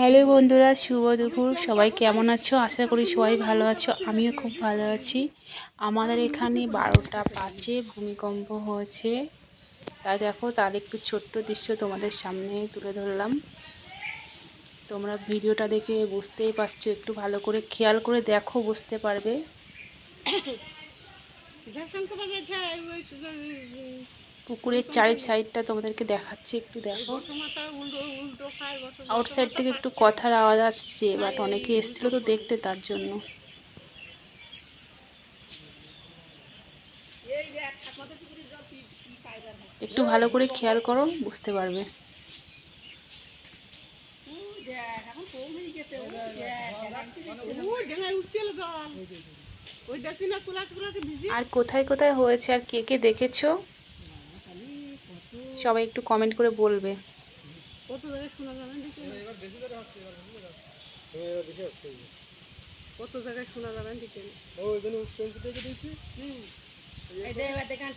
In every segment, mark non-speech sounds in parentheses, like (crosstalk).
Hello বন্ধুরা শুভ দুপুর। সবাই কেমন আছো? আশা করি সবাই ভালো আছো। আমিও খুব ভালো আছি। আমাদের এখানে বারোটা পাঁচে ভূমিকম্প হয়েছে। তাই দেখো তার একটু ছোট্ট দৃশ্য তোমাদের সামনে তুলে ধরলাম। তোমরা ভিডিওটা দেখে বুঝতেই পারছ একটু ভালো করে খেয়াল করে দেখো বুঝতে পারবে। (coughs) পুকুরের চারি সাইডটা তোমাদেরকে দেখাচ্ছি, একটু দেখো। আউটসাইড থেকে একটু কথার আওয়াজ আসছে বাট অনেকে এসেছিল তো দেখতে তার জন্য। একটু ভালো করে খেয়াল করো, বুঝতে পারবে। আর কোথায় কোথায় হয়েছে, আর কে কে দেখেছ? সবাই একটু কমেন্ট করে বলবে। কত জায়গায় শোনা যাবে দেখে কত জায়গায় শোনা যাবে দেখে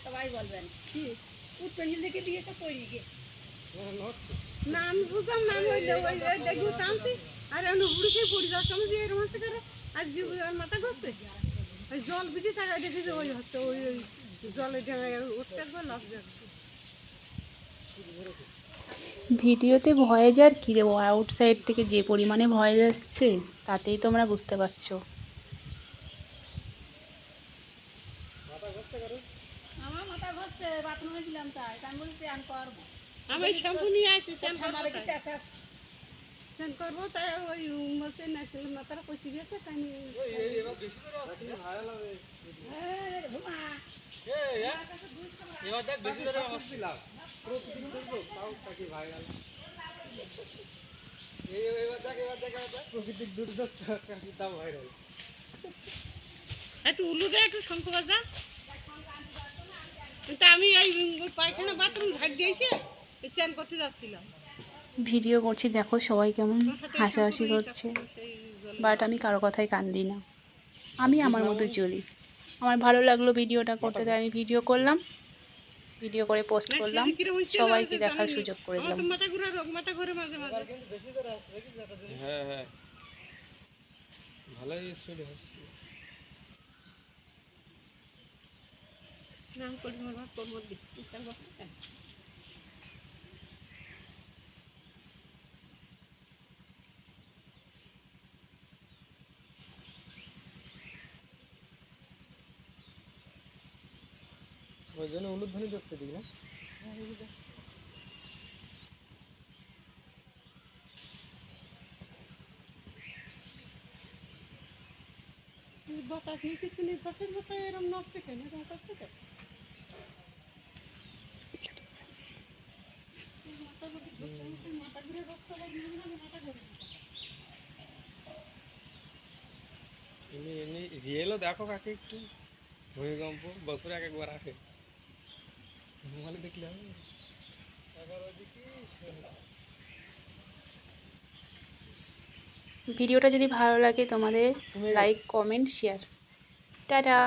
সবাই বলবেন। কি? উৎপেন্ডিল দেখে দিয়ে তো পড়ি গে? না আমি বুঝলাম না ওই দেখব টানছি আর আমি পড়ি যাচ্ছে আমি যে এরকম হচ্ছে করে আজ যে আর মাথা ঘুরছে। ওই জল বিধি থাকা দেখি যে ওই হচ্ছে ওই ওই জলে ডেঙায় উঠতে একবার লাভ যাচ্ছে ভিডিওতে ভয়েজ আর কী দেবো? আউটসাইড থেকে যে পরিমাণে ভয়েজ আসছে তাতেই তোমরা বুঝতে পারছ। আমার মাথা ঘুরছে বাথরুমে ছিলাম তাই। করব। আমি শ্যাম্পু নিয়ে আসছি স্নান আমার করব কি তাই। শেষ স্নান করব তাই ওই মাসে নাচলে মাথাটা কচি গেছে তাই আমি একটু উলু একটু শঙ্খ বাজা। আমি এই পায়খানা বাথরুম ঝাড় দিয়েছি স্নান করতে যাচ্ছিলাম। ভিডিও করছি দেখো সবাই কেমন হাসাহাসি করছে। বাট আমি কারও কথায় কান দিই না। আমি আমার মতো চলি। আমার ভালো লাগল ভিডিওটা করতে তাই আমি ভিডিও করলাম। ভিডিও করে পোস্ট করলাম। সবাইকে দেখার সুযোগ করে দিলাম। মাথা ঘুরে রোগ মাথা ঘুরে মাঝে মাঝে। হ্যাঁ হ্যাঁ। ভালোই স্পিড হচ্ছে নাম করি মোর মোর ওই জন্য উলুধ্বনি দিচ্ছে ঠিক না এই বাতাস নেই কিছু নেই পাশের মাথায় এরম নাচছে কেন এরম করছে কেন মাথা ঘুরে মাথা ঘুরে রক্ত লাগবে না মাথা ঘুরে এমনি এমনি রিয়েলও দেখো কাকে একটু ভূমিকম্প বছরে এক একবার আসে মোবাইলে দেখলে হবে। ভিডিওটা যদি ভালো লাগে তোমাদের লাইক কমেন্ট শেয়ার টাটা।